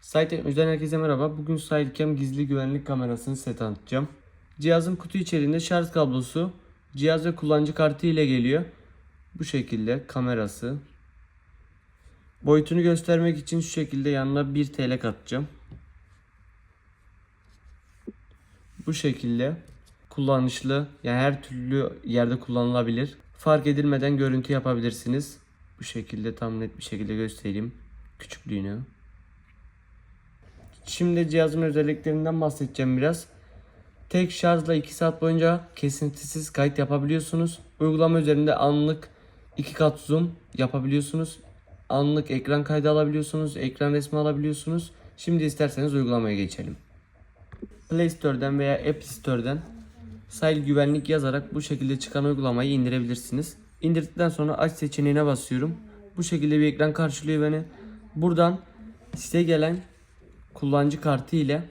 Site Teknolojiden herkese merhaba. Bugün Silecam gizli güvenlik kamerasını set anlatacağım. Cihazın kutu içerisinde şarj kablosu, cihaz ve kullanıcı kartı ile geliyor. Bu şekilde kamerası. Boyutunu göstermek için şu şekilde yanına 1 TL katacağım. Bu şekilde kullanışlı yani her türlü yerde kullanılabilir. Fark edilmeden görüntü yapabilirsiniz. Bu şekilde tam net bir şekilde göstereyim küçüklüğünü. Şimdi cihazın özelliklerinden bahsedeceğim biraz. Tek şarjla 2 saat boyunca kesintisiz kayıt yapabiliyorsunuz. Uygulama üzerinde anlık 2 kat zoom yapabiliyorsunuz. Anlık ekran kaydı alabiliyorsunuz. Ekran resmi alabiliyorsunuz. Şimdi isterseniz uygulamaya geçelim. Play Store'dan veya App Store'dan Sahil güvenlik yazarak bu şekilde çıkan uygulamayı indirebilirsiniz. İndirdikten sonra aç seçeneğine basıyorum. Bu şekilde bir ekran karşılıyor beni. Buradan size gelen kullanıcı kartı ile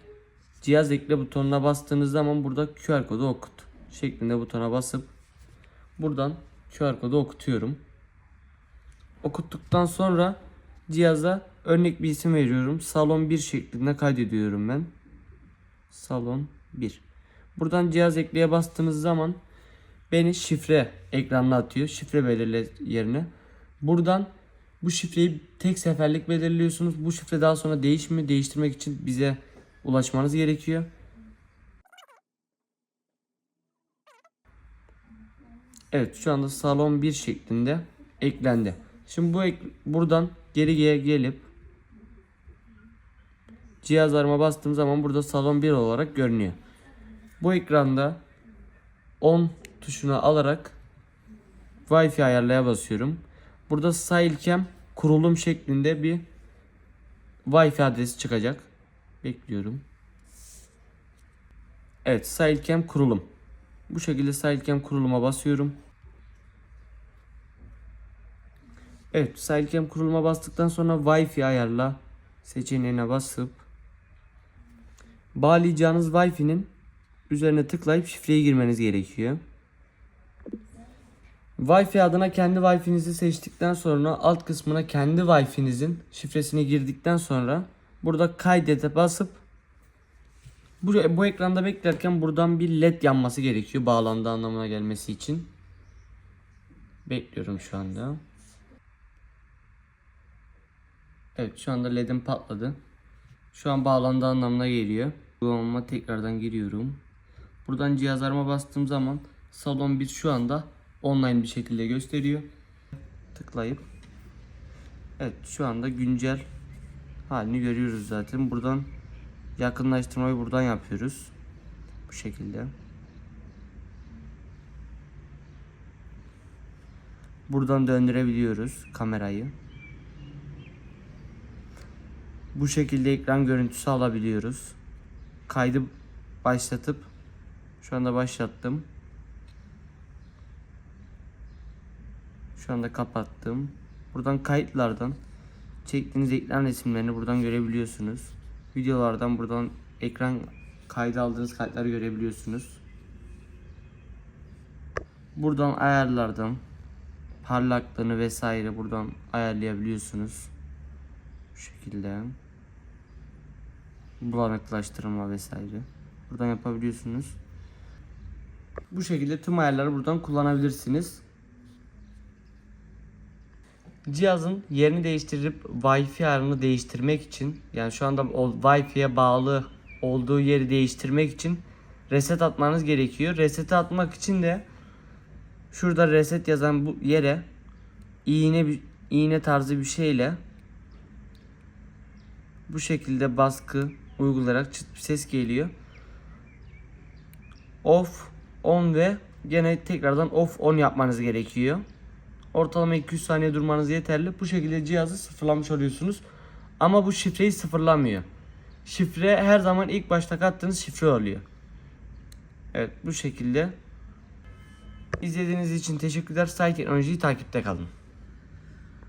cihaz ekle butonuna bastığınız zaman burada QR kodu okut şeklinde butona basıp buradan QR kodu okutuyorum. Okuttuktan sonra cihaza örnek bir isim veriyorum. Salon 1 şeklinde kaydediyorum ben. Salon 1. Buradan cihaz ekleye bastığınız zaman beni şifre ekranına atıyor. Şifre belirle yerine. Buradan bu şifreyi tek seferlik belirliyorsunuz. Bu şifre daha sonra değişmiyor. Değiştirmek için bize ulaşmanız gerekiyor. Evet şu anda salon 1 şeklinde eklendi. Şimdi bu ek, buradan geriye gelip cihazlarıma bastığım zaman burada salon 1 olarak görünüyor. Bu ekranda 10 tuşuna alarak Wi-Fi ayarlaya basıyorum. Burada Silecam kurulum şeklinde bir Wi-Fi adresi çıkacak. Bekliyorum. Evet, Silecam kurulum. Bu şekilde Silecam kuruluma basıyorum. Evet, Silecam kuruluma bastıktan sonra Wi-Fi ayarla seçeneğine basıp bağlayacağınız Wi-Fi'nin üzerine tıklayıp şifreyi girmeniz gerekiyor. Wi-Fi adına kendi Wi-Fi'nizi seçtikten sonra alt kısmına kendi Wi-Fi'nizin şifresini girdikten sonra burada kaydete basıp bu, bu ekranda beklerken buradan bir led yanması gerekiyor bağlandığı anlamına gelmesi için. Bekliyorum şu anda. Evet şu anda led'im patladı. Şu an bağlandığı anlamına geliyor. Uygulamama tekrardan giriyorum. Buradan cihazlarıma bastığım zaman salon 1 şu anda online bir şekilde gösteriyor. Tıklayıp Evet şu anda güncel halini görüyoruz zaten. Buradan yakınlaştırmayı buradan yapıyoruz. Bu şekilde. Buradan döndürebiliyoruz kamerayı. Bu şekilde ekran görüntüsü alabiliyoruz. Kaydı başlatıp şu anda başlattım. Şu anda kapattım. Buradan kayıtlardan çektiğiniz ekran resimlerini buradan görebiliyorsunuz. Videolardan buradan ekran kaydı aldığınız kayıtları görebiliyorsunuz. Buradan ayarlardan parlaklığını vesaire buradan ayarlayabiliyorsunuz. Bu şekilde. Bulanıklaştırma vesaire. Buradan yapabiliyorsunuz. Bu şekilde tüm ayarları buradan kullanabilirsiniz. Cihazın yerini değiştirip Wi-Fi ayarını değiştirmek için yani şu anda Wi-Fi'ye bağlı olduğu yeri değiştirmek için reset atmanız gerekiyor. Reset atmak için de şurada reset yazan bu yere iğne iğne tarzı bir şeyle bu şekilde baskı uygulayarak çıt bir ses geliyor. Off, on ve gene tekrardan off on yapmanız gerekiyor. Ortalama 200 saniye durmanız yeterli. Bu şekilde cihazı sıfırlamış oluyorsunuz. Ama bu şifreyi sıfırlamıyor. Şifre her zaman ilk başta kattığınız şifre oluyor. Evet bu şekilde. İzlediğiniz için teşekkürler. Say teknolojiyi takipte kalın.